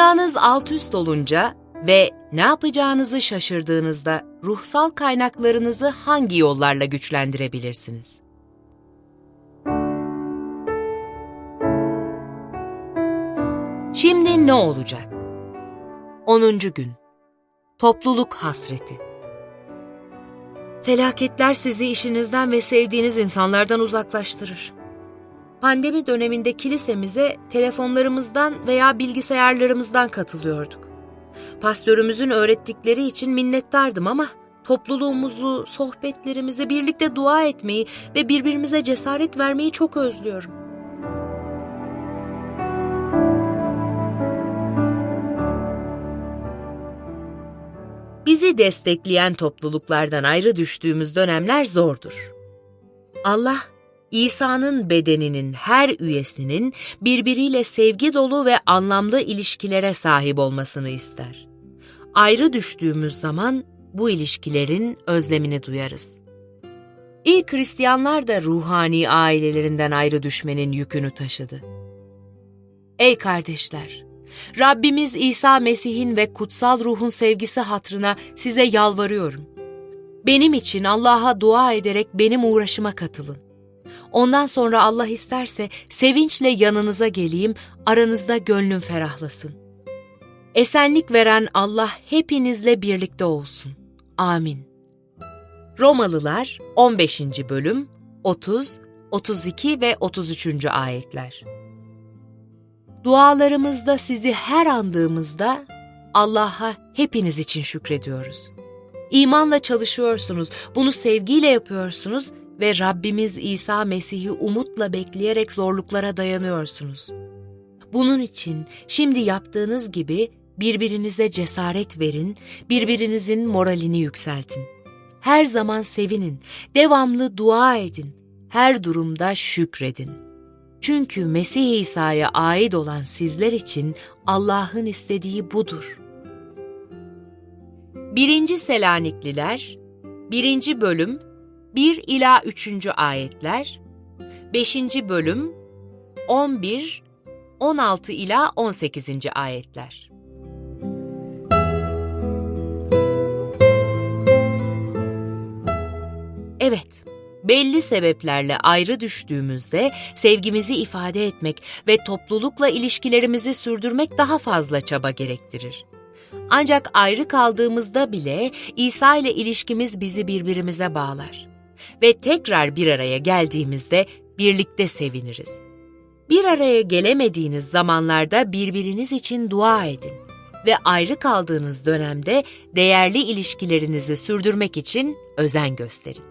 Dünyanız alt üst olunca ve ne yapacağınızı şaşırdığınızda ruhsal kaynaklarınızı hangi yollarla güçlendirebilirsiniz? Şimdi ne olacak? 10. gün Topluluk hasreti Felaketler sizi işinizden ve sevdiğiniz insanlardan uzaklaştırır. Pandemi döneminde kilisemize telefonlarımızdan veya bilgisayarlarımızdan katılıyorduk. Pastörümüzün öğrettikleri için minnettardım ama topluluğumuzu, sohbetlerimizi, birlikte dua etmeyi ve birbirimize cesaret vermeyi çok özlüyorum. Bizi destekleyen topluluklardan ayrı düştüğümüz dönemler zordur. Allah, İsa'nın bedeninin her üyesinin birbiriyle sevgi dolu ve anlamlı ilişkilere sahip olmasını ister. Ayrı düştüğümüz zaman bu ilişkilerin özlemini duyarız. İlk Hristiyanlar da ruhani ailelerinden ayrı düşmenin yükünü taşıdı. Ey kardeşler! Rabbimiz İsa Mesih'in ve kutsal ruhun sevgisi hatrına size yalvarıyorum. Benim için Allah'a dua ederek benim uğraşıma katılın. Ondan sonra Allah isterse sevinçle yanınıza geleyim, aranızda gönlüm ferahlasın. Esenlik veren Allah hepinizle birlikte olsun. Amin. Romalılar 15. bölüm 30, 32 ve 33. ayetler. Dualarımızda sizi her andığımızda Allah'a hepiniz için şükrediyoruz. İmanla çalışıyorsunuz, bunu sevgiyle yapıyorsunuz ve Rabbimiz İsa Mesih'i umutla bekleyerek zorluklara dayanıyorsunuz. Bunun için şimdi yaptığınız gibi birbirinize cesaret verin, birbirinizin moralini yükseltin. Her zaman sevinin, devamlı dua edin, her durumda şükredin. Çünkü Mesih İsa'ya ait olan sizler için Allah'ın istediği budur. 1. Selanikliler 1. bölüm 1 ila 3. ayetler 5. bölüm 11 16 ila 18. ayetler. Evet, belli sebeplerle ayrı düştüğümüzde sevgimizi ifade etmek ve toplulukla ilişkilerimizi sürdürmek daha fazla çaba gerektirir. Ancak ayrı kaldığımızda bile İsa ile ilişkimiz bizi birbirimize bağlar ve tekrar bir araya geldiğimizde birlikte seviniriz. Bir araya gelemediğiniz zamanlarda birbiriniz için dua edin ve ayrı kaldığınız dönemde değerli ilişkilerinizi sürdürmek için özen gösterin.